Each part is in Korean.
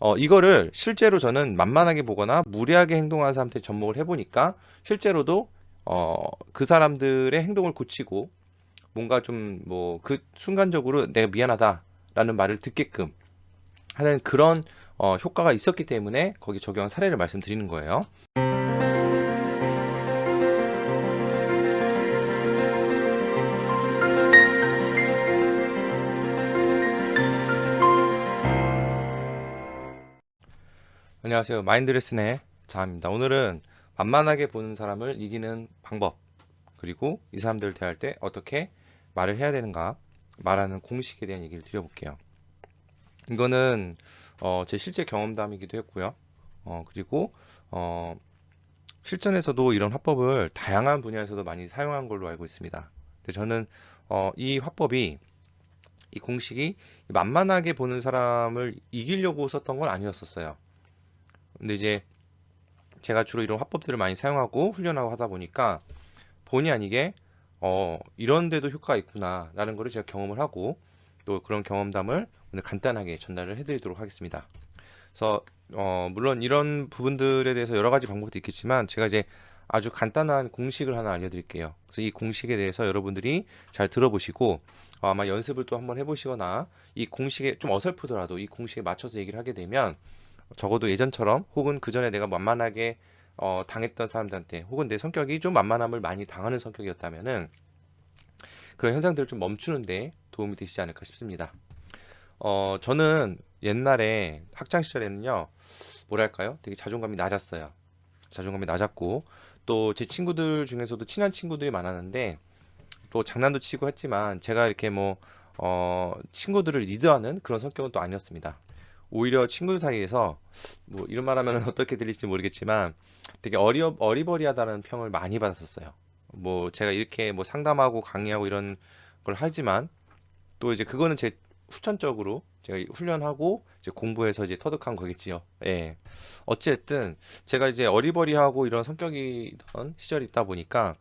어, 이거를 실제로 저는 만만하게 보거나 무리하게 행동하는 사람한테 접목을 해보니까 실제로도 어, 그 사람들의 행동을 고치고 뭔가 좀 뭐 그 순간적으로 내가 미안하다라는 말을 듣게끔 하는 그런 어, 효과가 있었기 때문에 거기 적용한 사례를 말씀드리는 거예요. 안녕하세요. 마인드레슨의 자입니다. 오늘은 만만하게 보는 사람을 이기는 방법, 그리고 이 사람들을 대할 때 어떻게 말을 해야 되는가, 말하는 공식에 대한 얘기를 드려볼게요. 이거는 어, 제 실제 경험담이기도 했고요. 어, 그리고 어, 실전에서도 이런 화법을 다양한 분야에서도 많이 사용한 걸로 알고 있습니다. 근데 저는 어, 이 화법이 이 공식이 만만하게 보는 사람을 이기려고 썼던 건 아니었었어요. 근데 이제 제가 주로 이런 화법들을 많이 사용하고 훈련하고 하다 보니까 본의 아니게 어 이런 데도 효과가 있구나라는 거를 제가 경험을 하고 또 그런 경험담을 오늘 간단하게 전달을 해드리도록 하겠습니다. 그래서 어 물론 이런 부분들에 대해서 여러 가지 방법도 있겠지만 제가 이제 아주 간단한 공식을 하나 알려드릴게요. 그래서 이 공식에 대해서 여러분들이 잘 들어보시고 어, 아마 연습을 또 한번 해보시거나 이 공식에 좀 어설프더라도 이 공식에 맞춰서 얘기를 하게 되면 적어도 예전처럼 혹은 그 전에 내가 만만하게 어, 당했던 사람들한테 혹은 내 성격이 좀 만만함을 많이 당하는 성격이었다면은 그런 현상들을 좀 멈추는데 도움이 되시지 않을까 싶습니다. 어, 저는 옛날에 학창 시절에는요, 뭐랄까요? 되게 자존감이 낮았어요. 자존감이 낮았고, 또 제 친구들 중에서도 친한 친구들이 많았는데, 또 장난도 치고 했지만, 제가 이렇게 뭐, 어, 친구들을 리드하는 그런 성격은 또 아니었습니다. 오히려 친구들 사이에서 뭐 이런 말 하면 어떻게 들릴지 모르겠지만 되게 어리 어리버리하다는 평을 많이 받았었어요. 뭐 제가 이렇게 뭐 상담하고 강의하고 이런 걸 하지만 또 이제 그거는 제 후천적으로 제가 훈련하고 이제 공부해서 이제 터득한 거겠지요. 예. 어찌됐든 제가 이제 어리버리하고 이런 성격이던 시절이 있다 보니까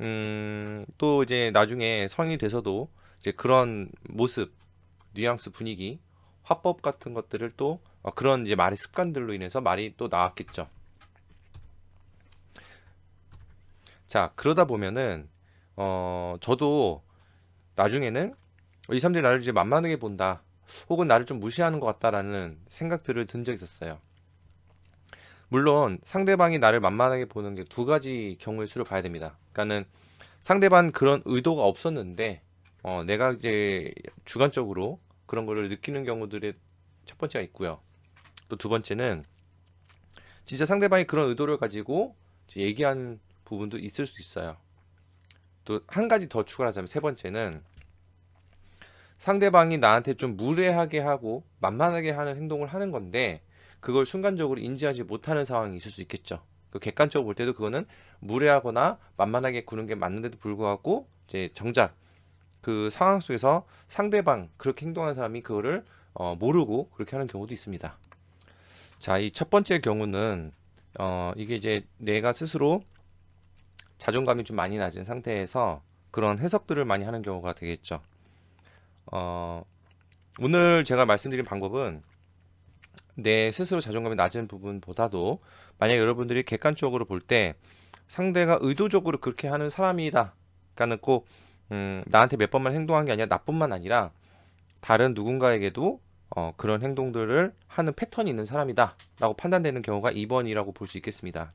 음, 또 이제 나중에 성인이 돼서도 이제 그런 모습, 뉘앙스 분위기 화법 같은 것들을 또 어, 그런 이제 말의 습관들로 인해서 말이 또 나왔겠죠. 자, 그러다 보면은 어, 저도 나중에는 이 사람들이 나를 이제 만만하게 본다. 혹은 나를 좀 무시하는 것 같다라는 생각들을 든 적이 있었어요. 물론 상대방이 나를 만만하게 보는 게 두 가지 경우의 수를 봐야 됩니다. 그러니까는 상대방 그런 의도가 없었는데 어, 내가 이제 주관적으로 그런 거를 느끼는 경우들의 첫 번째가 있고요. 또 두 번째는 진짜 상대방이 그런 의도를 가지고 얘기한 부분도 있을 수 있어요. 또 한 가지 더 추가하자면 세 번째는 상대방이 나한테 좀 무례하게 하고 만만하게 하는 행동을 하는 건데 그걸 순간적으로 인지하지 못하는 상황이 있을 수 있겠죠. 그 객관적으로 볼 때도 그거는 무례하거나 만만하게 구는 게 맞는데도 불구하고 이제 정작 그 상황 속에서 상대방 그렇게 행동하는 사람이 그거를 어, 모르고 그렇게 하는 경우도 있습니다. 자, 이 첫 번째 경우는 어, 이게 이제 내가 스스로 자존감이 좀 많이 낮은 상태에서 그런 해석들을 많이 하는 경우가 되겠죠. 어, 오늘 제가 말씀드린 방법은 내 스스로 자존감이 낮은 부분보다도 만약 여러분들이 객관적으로 볼 때 상대가 의도적으로 그렇게 하는 사람이다. 그러니까는 꼭 음, 나한테 몇 번만 행동한 게 아니라 나뿐만 아니라 다른 누군가에게도 어, 그런 행동들을 하는 패턴이 있는 사람이다 라고 판단되는 경우가 2번이라고 볼 수 있겠습니다.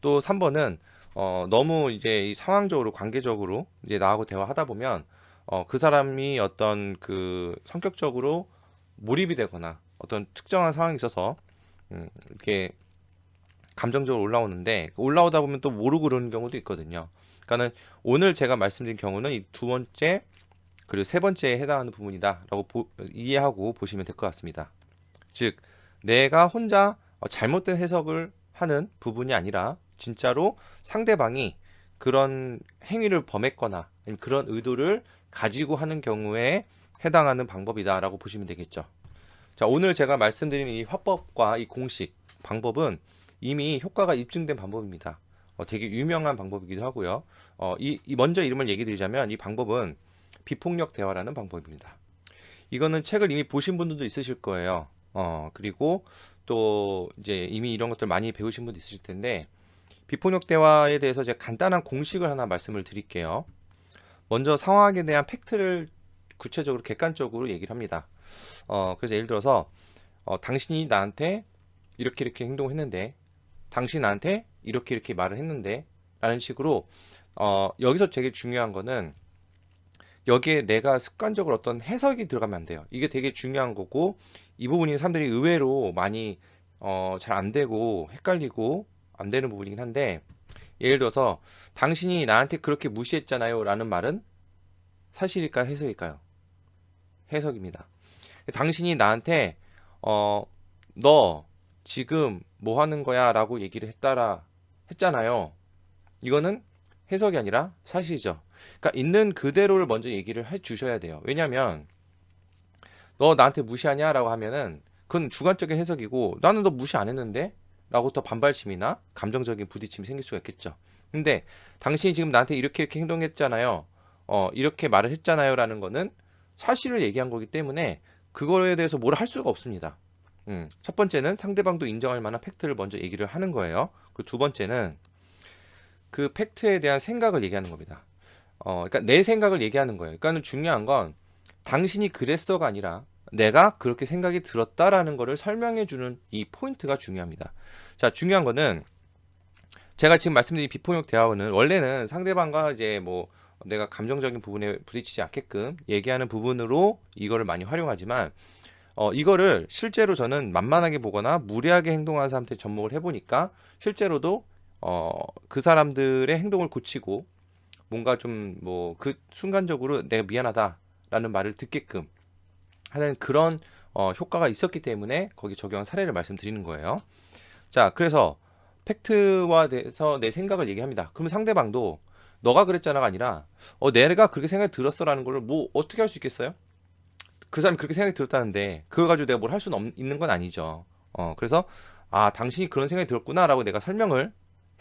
또 3번은 어, 너무 이제 이 상황적으로 관계적으로 이제 나하고 대화하다 보면 어, 그 사람이 어떤 그 성격적으로 몰입이 되거나 어떤 특정한 상황이 있어서 음, 이렇게 감정적으로 올라오는데 올라오다 보면 또 모르고 그러는 경우도 있거든요. 그러니까는 오늘 제가 말씀드린 경우는 이 두 번째 그리고 세 번째에 해당하는 부분이다라고 보, 이해하고 보시면 될 것 같습니다. 즉 내가 혼자 어, 잘못된 해석을 하는 부분이 아니라 진짜로 상대방이 그런 행위를 범했거나 아니면 그런 의도를 가지고 하는 경우에 해당하는 방법이다라고 보시면 되겠죠. 자, 오늘 제가 말씀드린 이 화법과 이 공식 방법은 이미 효과가 입증된 방법입니다. 어, 되게 유명한 방법이기도 하고요. 어, 이, 이 먼저 이름을 얘기 드리자면 이 방법은 비폭력 대화라는 방법입니다. 이거는 책을 이미 보신 분들도 있으실 거예요. 어, 그리고 또 이제 이미 이런 것들 많이 배우신 분도 있으실 텐데 비폭력 대화에 대해서 제가 간단한 공식을 하나 말씀을 드릴게요. 먼저 상황에 대한 팩트를 구체적으로 객관적으로 얘기를 합니다. 어, 그래서 예를 들어서 어, 당신이 나한테 이렇게 이렇게 행동을 했는데 당신이 나한테 이렇게 이렇게 말을 했는데 라는 식으로 어, 여기서 되게 중요한 거는 여기에 내가 습관적으로 어떤 해석이 들어가면 안 돼요. 이게 되게 중요한 거고 이 부분이 사람들이 의외로 많이 어, 잘 안 되고 헷갈리고 안 되는 부분이긴 한데 예를 들어서 당신이 나한테 그렇게 무시했잖아요 라는 말은 사실일까요 해석일까요? 해석입니다. 당신이 나한테 어, 너 지금 뭐 하는 거야 라고 얘기를 했다라 했잖아요. 이거는 해석이 아니라 사실이죠. 그러니까 있는 그대로를 먼저 얘기를 해 주셔야 돼요. 왜냐면 너 나한테 무시하냐라고 하면은 그건 주관적인 해석이고 나는 너 무시 안 했는데 라고 더 반발심이나 감정적인 부딪힘이 생길 수가 있겠죠. 근데 당신이 지금 나한테 이렇게 이렇게 행동했잖아요. 어, 이렇게 말을 했잖아요라는 거는 사실을 얘기한 거기 때문에 그거에 대해서 뭐라 할 수가 없습니다. 음, 첫 번째는 상대방도 인정할 만한 팩트를 먼저 얘기를 하는 거예요. 그 두 번째는 그 팩트에 대한 생각을 얘기하는 겁니다. 어, 그러니까 내 생각을 얘기하는 거예요. 그러니까는 중요한 건 당신이 그랬어가 아니라 내가 그렇게 생각이 들었다라는 거를 설명해 주는 이 포인트가 중요합니다. 자, 중요한 거는 제가 지금 말씀드린 비폭력 대화는 원래는 상대방과 이제 뭐 내가 감정적인 부분에 부딪히지 않게끔 얘기하는 부분으로 이거를 많이 활용하지만 어, 이거를 실제로 저는 만만하게 보거나 무리하게 행동하는 사람한테 접목을 해보니까 실제로도 어, 그 사람들의 행동을 고치고 뭔가 좀 뭐 그 순간적으로 내가 미안하다라는 말을 듣게끔 하는 그런 어, 효과가 있었기 때문에 거기 적용한 사례를 말씀드리는 거예요. 자, 그래서 팩트와 대해서 내 생각을 얘기합니다. 그러면 상대방도 너가 그랬잖아가 아니라 어, 내가 그렇게 생각이 들었어라는 걸 뭐 어떻게 할 수 있겠어요? 그 사람이 그렇게 생각이 들었다는데 그걸 가지고 내가 뭘 할 수는 없, 있는 건 아니죠. 어, 그래서 아, 당신이 그런 생각이 들었구나라고 내가 설명을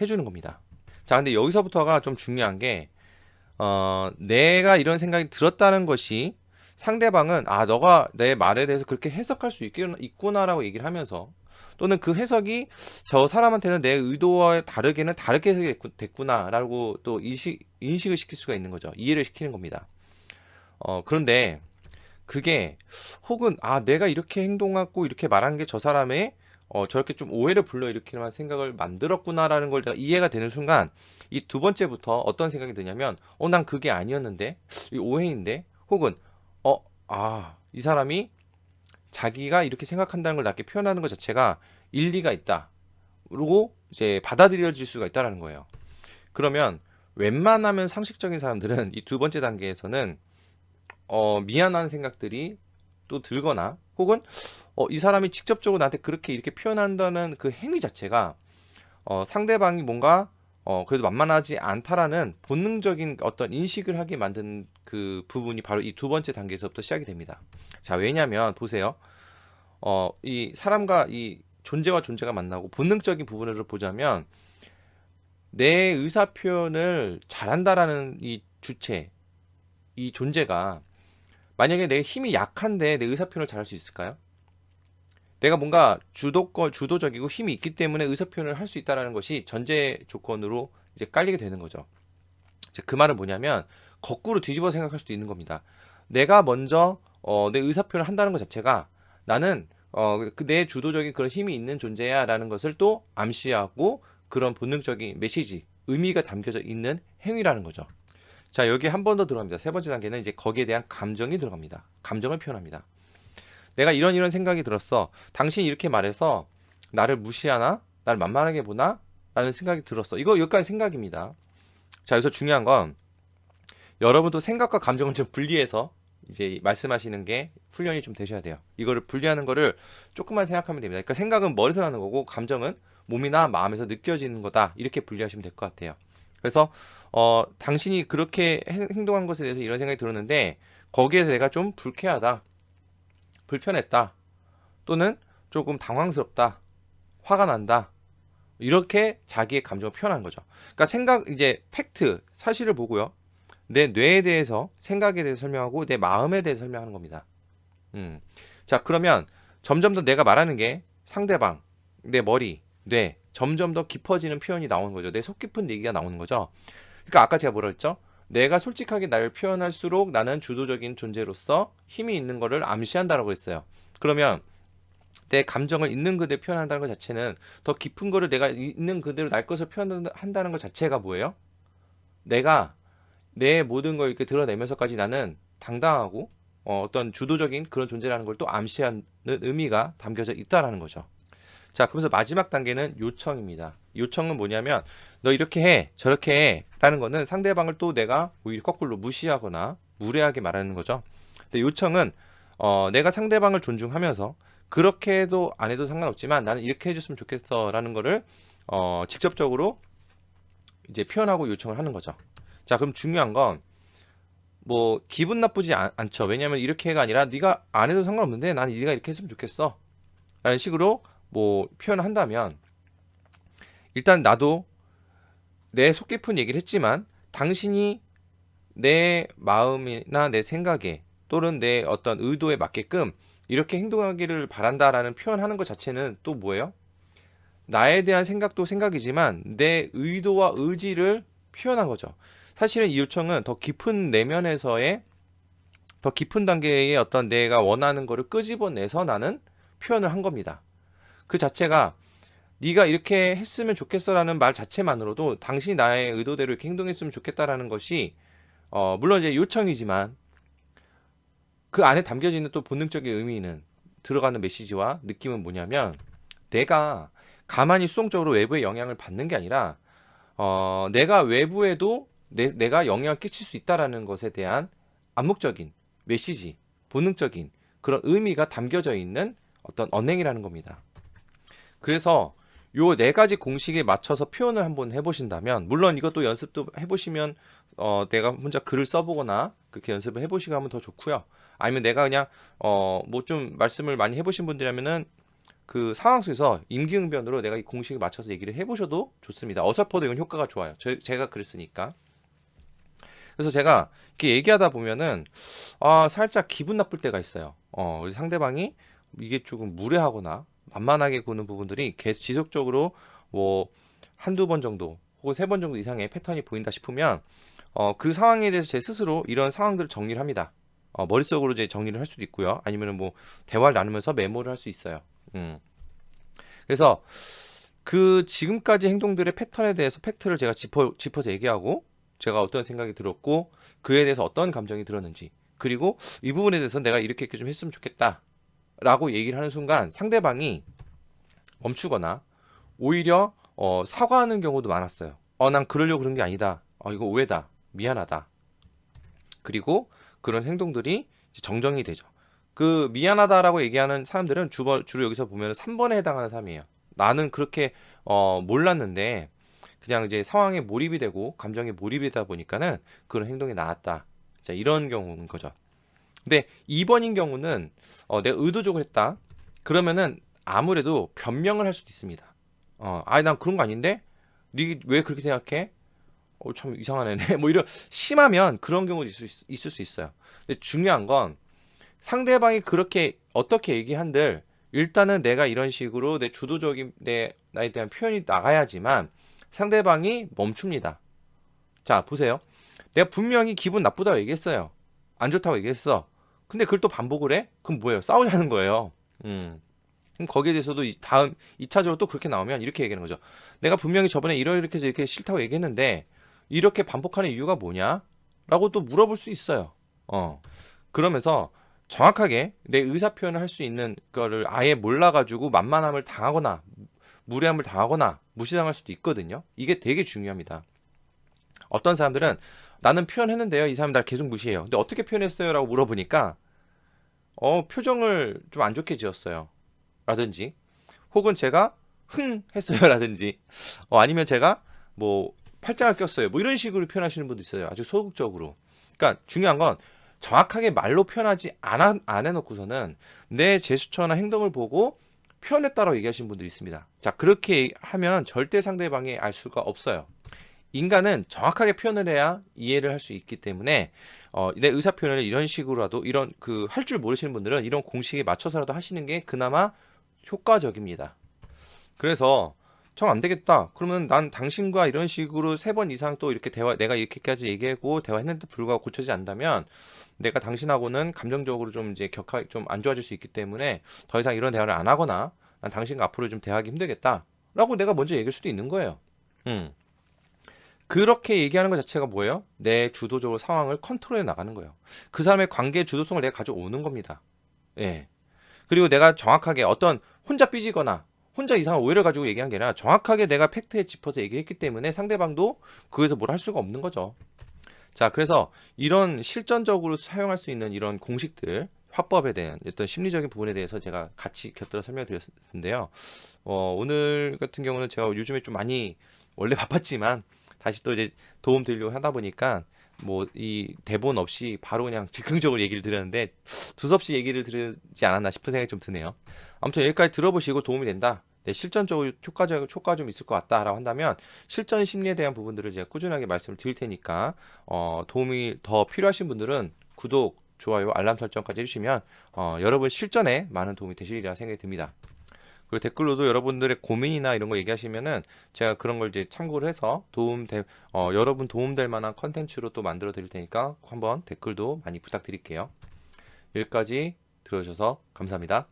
해주는 겁니다. 자, 근데 여기서부터가 좀 중요한 게 어, 내가 이런 생각이 들었다는 것이 상대방은 아, 너가 내 말에 대해서 그렇게 해석할 수 있구나라고 얘기를 하면서 또는 그 해석이 저 사람한테는 내 의도와 다르게는 다르게 해석이 됐구나라고 또 인식, 인식을 시킬 수가 있는 거죠. 이해를 시키는 겁니다. 어, 그런데 그게 혹은 아, 내가 이렇게 행동하고 이렇게 말한 게 저 사람의 어, 저렇게 좀 오해를 불러일으키는 생각을 만들었구나라는 걸 내가 이해가 되는 순간 이 두 번째부터 어떤 생각이 드냐면 어, 난 그게 아니었는데 이 오해인데 혹은 어, 아, 이 사람이 자기가 이렇게 생각한다는 걸 낮게 표현하는 것 자체가 일리가 있다. 그리고 이제 받아들여질 수가 있다라는 거예요. 그러면 웬만하면 상식적인 사람들은 이 두 번째 단계에서는 어, 미안한 생각들이 또 들거나 혹은 어, 이 사람이 직접적으로 나한테 그렇게 이렇게 표현한다는 그 행위 자체가 어, 상대방이 뭔가 어, 그래도 만만하지 않다라는 본능적인 어떤 인식을 하게 만든 그 부분이 바로 이 두 번째 단계에서부터 시작이 됩니다. 자, 왜냐면 보세요. 어, 이 사람과 이 존재와 존재가 만나고 본능적인 부분으로 보자면 내 의사 표현을 잘한다라는 이 주체, 이 존재가 만약에 내 힘이 약한데 내 의사 표현을 잘할 수 있을까요? 내가 뭔가 주도권 주도적이고 힘이 있기 때문에 의사 표현을 할 수 있다라는 것이 전제 조건으로 이제 깔리게 되는 거죠. 그 말은 뭐냐면 거꾸로 뒤집어 생각할 수도 있는 겁니다. 내가 먼저 어, 내 의사 표현을 한다는 것 자체가 나는 어, 그내 주도적인 그런 힘이 있는 존재야라는 것을 또 암시하고 그런 본능적인 메시지, 의미가 담겨져 있는 행위라는 거죠. 자, 여기 한 번 더 들어갑니다. 세 번째 단계는 이제 거기에 대한 감정이 들어갑니다. 감정을 표현합니다. 내가 이런 이런 생각이 들었어. 당신이 이렇게 말해서 나를 무시하나? 나를 만만하게 보나? 라는 생각이 들었어. 이거 여기까지 생각입니다. 자, 여기서 중요한 건 여러분도 생각과 감정을 좀 분리해서 이제 말씀하시는 게 훈련이 좀 되셔야 돼요. 이거를 분리하는 거를 조금만 생각하면 됩니다. 그러니까 생각은 머리에서 나는 거고 감정은 몸이나 마음에서 느껴지는 거다. 이렇게 분리하시면 될 것 같아요. 그래서 어, 당신이 그렇게 행동한 것에 대해서 이런 생각이 들었는데 거기에서 내가 좀 불쾌하다. 불편했다. 또는 조금 당황스럽다. 화가 난다. 이렇게 자기의 감정을 표현하는 거죠. 그러니까 생각 이제 팩트 사실을 보고요. 내 뇌에 대해서 생각에 대해서 설명하고 내 마음에 대해서 설명하는 겁니다. 음. 자, 그러면 점점 더 내가 말하는 게 상대방, 내 머리, 뇌, 점점 더 깊어지는 표현이 나오는 거죠. 내 속 깊은 얘기가 나오는 거죠. 그러니까 아까 제가 뭐라 했죠? 내가 솔직하게 나를 표현할수록 나는 주도적인 존재로서 힘이 있는 거를 암시한다라고 했어요. 그러면 내 감정을 있는 그대로 표현한다는 것 자체는 더 깊은 거를 내가 있는 그대로 날 것을 표현한다는 것 자체가 뭐예요? 내가 내 모든 걸 이렇게 드러내면서까지 나는 당당하고 어, 어떤 주도적인 그런 존재라는 걸 또 암시하는 의미가 담겨져 있다라는 거죠. 자, 그래서 마지막 단계는 요청입니다. 요청은 뭐냐면 너 이렇게 해, 저렇게 해 라는 거는 상대방을 또 내가 오히려 거꾸로 무시하거나 무례하게 말하는 거죠. 근데 요청은 어, 내가 상대방을 존중하면서 그렇게 해도 안 해도 상관없지만 나는 이렇게 해줬으면 좋겠어 라는 거를 어, 직접적으로 이제 표현하고 요청을 하는 거죠. 자, 그럼 중요한 건 뭐 기분 나쁘지 않, 않죠. 왜냐하면 이렇게가 아니라 네가 안 해도 상관없는데 나는 네가 이렇게 했으면 좋겠어. 라는 식으로 뭐 표현을 한다면 일단 나도 내 속 깊은 얘기를 했지만 당신이 내 마음이나 내 생각에 또는 내 어떤 의도에 맞게끔 이렇게 행동하기를 바란다라는 표현하는 것 자체는 또 뭐예요? 나에 대한 생각도 생각이지만 내 의도와 의지를 표현한 거죠. 사실은 이 요청은 더 깊은 내면에서의 더 깊은 단계의 어떤 내가 원하는 거를 끄집어내서 나는 표현을 한 겁니다. 그 자체가 네가 이렇게 했으면 좋겠어라는 말 자체만으로도 당신이 나의 의도대로 이렇게 행동했으면 좋겠다라는 것이 어, 물론 이제 요청이지만 그 안에 담겨져 있는 또 본능적인 의미는 들어가는 메시지와 느낌은 뭐냐면 내가 가만히 수동적으로 외부의 영향을 받는 게 아니라 어, 내가 외부에도 내, 내가 영향을 끼칠 수 있다라는 것에 대한 암묵적인 메시지, 본능적인 그런 의미가 담겨져 있는 어떤 언행이라는 겁니다. 그래서 요 네 가지 공식에 맞춰서 표현을 한번 해보신다면, 물론 이것도 연습도 해보시면, 어, 내가 혼자 글을 써보거나 그렇게 연습을 해보시고 하면 더 좋고요. 아니면 내가 그냥, 어, 뭐 좀 말씀을 많이 해보신 분들이라면은 그 상황 속에서 임기응변으로 내가 이 공식에 맞춰서 얘기를 해보셔도 좋습니다. 어설퍼도 이건 효과가 좋아요. 저, 제가 그랬으니까. 그래서 제가 이렇게 얘기하다 보면은 아 살짝 기분 나쁠 때가 있어요. 어 상대방이 이게 조금 무례하거나 만만하게 구는 부분들이 계속 지속적으로 뭐 한두 번 정도 혹은 세 번 정도 이상의 패턴이 보인다 싶으면 어 그 상황에 대해서 제 스스로 이런 상황들을 정리를 합니다. 어 머릿속으로 이제 정리를 할 수도 있고요. 아니면은 뭐 대화를 나누면서 메모를 할 수 있어요. 음. 그래서 그 지금까지 행동들의 패턴에 대해서 팩트를 제가 짚어 짚어서 얘기하고 제가 어떤 생각이 들었고 그에 대해서 어떤 감정이 들었는지 그리고 이 부분에 대해서 내가 이렇게 이렇게 좀 했으면 좋겠다 라고 얘기를 하는 순간 상대방이 멈추거나 오히려 어, 사과하는 경우도 많았어요. 어, 난 그러려고 그런 게 아니다. 어, 이거 오해다. 미안하다. 그리고 그런 행동들이 정정이 되죠. 그 미안하다라고 얘기하는 사람들은 주로, 주로 여기서 보면 3번에 해당하는 사람이에요. 나는 그렇게 어, 몰랐는데 그냥 이제 상황에 몰입이 되고 감정에 몰입이 되다 보니까는 그런 행동이 나왔다. 자, 이런 경우인 거죠. 근데 2번인 경우는 어, 내가 의도적으로 했다. 그러면은 아무래도 변명을 할 수도 있습니다. 어, 아니 난 그런 거 아닌데? 니왜 그렇게 생각해? 어, 참 이상한 애네. 뭐 이런 심하면 그런 경우도 있을, 수- 있을 수 있어요. 근데 중요한 건 상대방이 그렇게 어떻게 얘기한들 일단은 내가 이런 식으로 내 주도적인 내 나에 대한 표현이 나가야지만 상대방이 멈춥니다. 자, 보세요. 내가 분명히 기분 나쁘다고 얘기했어요. 안 좋다고 얘기했어. 근데 그걸 또 반복을 해? 그럼 뭐예요? 싸우자는 거예요. 음. 그럼 거기에 대해서도 이- 다음 2차적으로 또 그렇게 나오면 이렇게 얘기하는 거죠. 내가 분명히 저번에 이렇게 해서 이렇게 싫다고 얘기했는데 이렇게 반복하는 이유가 뭐냐? 라고 또 물어볼 수 있어요. 어. 그러면서 정확하게 내 의사 표현을 할 수 있는 거를 아예 몰라가지고 만만함을 당하거나 무례함을 당하거나 무시당할 수도 있거든요. 이게 되게 중요합니다. 어떤 사람들은 나는 표현했는데요. 이 사람 날 계속 무시해요. 근데 어떻게 표현했어요? 라고 물어보니까 어, 표정을 좀 안 좋게 지었어요. 라든지 혹은 제가 흥 했어요. 라든지 어, 아니면 제가 뭐 팔짱을 꼈어요. 뭐 이런 식으로 표현하시는 분도 있어요. 아주 소극적으로. 그러니까 중요한 건 정확하게 말로 표현하지 않아, 안 해놓고서는 내 제스처나 행동을 보고 표현했다라고 얘기하시는 분들이 있습니다. 자, 그렇게 하면 절대 상대방이 알 수가 없어요. 인간은 정확하게 표현을 해야 이해를 할 수 있기 때문에 어, 내 의사 표현을 이런 식으로라도 이런 그 할 줄 모르시는 분들은 이런 공식에 맞춰서라도 하시는 게 그나마 효과적입니다. 그래서 정 안 되겠다. 그러면 난 당신과 이런 식으로 세 번 이상 또 이렇게 대화, 내가 이렇게까지 얘기하고 대화했는데 불구하고 고쳐지지 않다면 내가 당신하고는 감정적으로 좀 이제 격하, 좀 안 좋아질 수 있기 때문에 더 이상 이런 대화를 안 하거나 난 당신과 앞으로 좀 대화하기 힘들겠다. 라고 내가 먼저 얘기할 수도 있는 거예요. 음. 그렇게 얘기하는 것 자체가 뭐예요? 내 주도적으로 상황을 컨트롤해 나가는 거예요. 그 사람의 관계의 주도성을 내가 가져오는 겁니다. 예. 그리고 내가 정확하게 어떤 혼자 삐지거나 혼자 이상한 오해를 가지고 얘기한 게 아니라 정확하게 내가 팩트에 짚어서 얘기했기 때문에 상대방도 그에서 뭘 할 수가 없는 거죠. 자, 그래서 이런 실전적으로 사용할 수 있는 이런 공식들, 화법에 대한 어떤 심리적인 부분에 대해서 제가 같이 곁들여 설명드렸는데요. 어, 오늘 같은 경우는 제가 요즘에 좀 많이 원래 바빴지만 다시 또 이제 도움 드리려고 하다 보니까 뭐 이 대본 없이 바로 그냥 즉흥적으로 얘기를 드렸는데 두서없이 얘기를 드리지 않았나 싶은 생각이 좀 드네요. 아무튼 여기까지 들어보시고 도움이 된다. 네, 실전적으로 효과적 효과 좀 있을 것 같다라고 한다면 실전 심리에 대한 부분들을 제가 꾸준하게 말씀을 드릴 테니까 어, 도움이 더 필요하신 분들은 구독, 좋아요, 알람 설정까지 해주시면 어, 여러분 실전에 많은 도움이 되시리라 생각이 듭니다. 그리고 댓글로도 여러분들의 고민이나 이런 거 얘기하시면은 제가 그런 걸 이제 참고를 해서 도움 될, 어, 여러분 도움될 만한 컨텐츠로 또 만들어 드릴 테니까 한번 댓글도 많이 부탁드릴게요. 여기까지 들어주셔서 감사합니다.